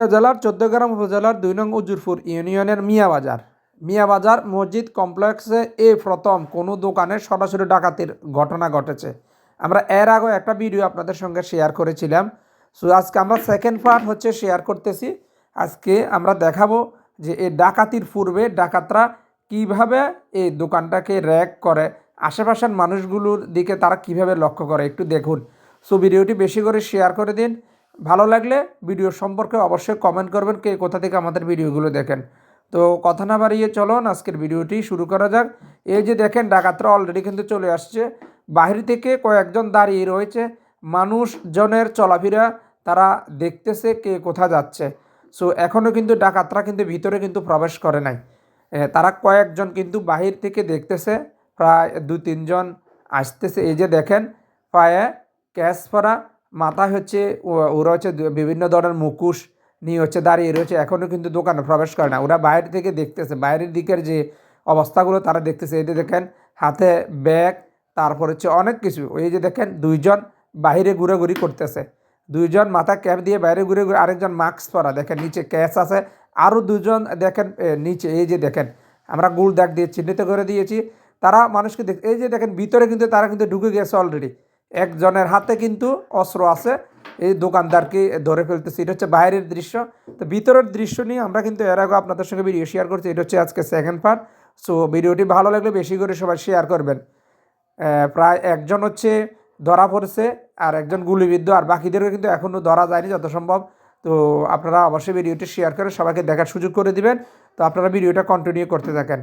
জেলার চোদ্দগ্রাম উপজেলার দুই নং উজুরপুর ইউনিয়নের মিয়া বাজার মিয়া বাজার মসজিদ কমপ্লেক্সে এ প্রথম কোনো দোকানে সরাসরি ডাকাতির ঘটনা ঘটেছে। আমরা এর আগে একটা ভিডিও আপনাদের সঙ্গে শেয়ার করেছিলাম। সো আজকে আমরা সেকেন্ড পার্ট হচ্ছে শেয়ার করতেছি। আজকে আমরা দেখাবো যে এই ডাকাতির পূর্বে ডাকাতরা কীভাবে এই দোকানটাকে র্যাক করে, আশেপাশের মানুষগুলোর দিকে তারা কীভাবে লক্ষ্য করে, একটু দেখুন। সো ভিডিওটি বেশি করে শেয়ার করে দিন। ভালো লাগলে ভিডিও সম্পর্কে অবশ্যই কমেন্ট করবেন কে কোথা থেকে আমাদের ভিডিওগুলো দেখেন। তো কথা না বাড়িয়ে চলুন, আজকের ভিডিওটি শুরু করা যাক। এই যে দেখেন, ডাকাতরা অলরেডি কিন্তু চলে আসছে। বাহির থেকে কয়েকজন দাঁড়িয়ে রয়েছে। মানুষজনের চলাফেরা তারা দেখতেছে কে কোথা যাচ্ছে। সো এখনও কিন্তু ডাকাতরা কিন্তু ভিতরে কিন্তু প্রবেশ করে নাই। তারা কয়েকজন কিন্তু বাহির থেকে দেখতেছে। প্রায় দু তিনজন আসতেছে। এই যে দেখেন পায়ে ক্যাশ পরা মাথায় হচ্ছে ওরা হচ্ছে বিভিন্ন ধরনের মুকুশ নিয়ে হচ্ছে দাঁড়িয়ে রয়েছে। এখনও কিন্তু দোকানে প্রবেশ করে না। ওরা বাইরে থেকে দেখতেছে। বাইরের দিকের যে অবস্থাগুলো তারা দেখতেছে। এই যে দেখেন, হাতে ব্যাগ, তারপর হচ্ছে অনেক কিছু। এই যে দেখেন, দুইজন বাইরে ঘুরাঘুরি করতেছে। দুইজন মাথা ক্যাপ দিয়ে বাইরে ঘুরে ঘুরে আরেকজন মাস্ক পরা। দেখেন, নিচে ক্যাশ আছে। আরও দুজন দেখেন নিচে, এই যে দেখেন, আমরা গুল দাগ দিয়ে চিহ্নিত করে দিয়েছি। তারা মানুষকে দেখ, এই যে দেখেন, ভিতরে কিন্তু তারা কিন্তু ঢুকে গেছে অলরেডি একজনের হাতে কিন্তু অস্ত্র আছে। এই দোকানদারকে ধরে ফেলতেছে। এটা হচ্ছে বাইরের দৃশ্য। তো ভিতরের দৃশ্য নিয়ে আমরা কিন্তু এর আগে আপনাদের সঙ্গে ভিডিও শেয়ার করছি। এটা হচ্ছে আজকে সেকেন্ড পার্ট সো ভিডিওটি ভালো লাগলে বেশি করে সবাই শেয়ার করবেন। প্রায় একজন হচ্ছে ধরা পড়েছে আর একজন গুলিবিদ্ধ। আর বাকিদেরও কিন্তু এখনও ধরা যায়নি যত সম্ভব তো আপনারা অবশ্যই ভিডিওটি শেয়ার করে সবাইকে দেখার সুযোগ করে দিবেন। তো আপনারা ভিডিওটা কন্টিনিউ করতে থাকেন।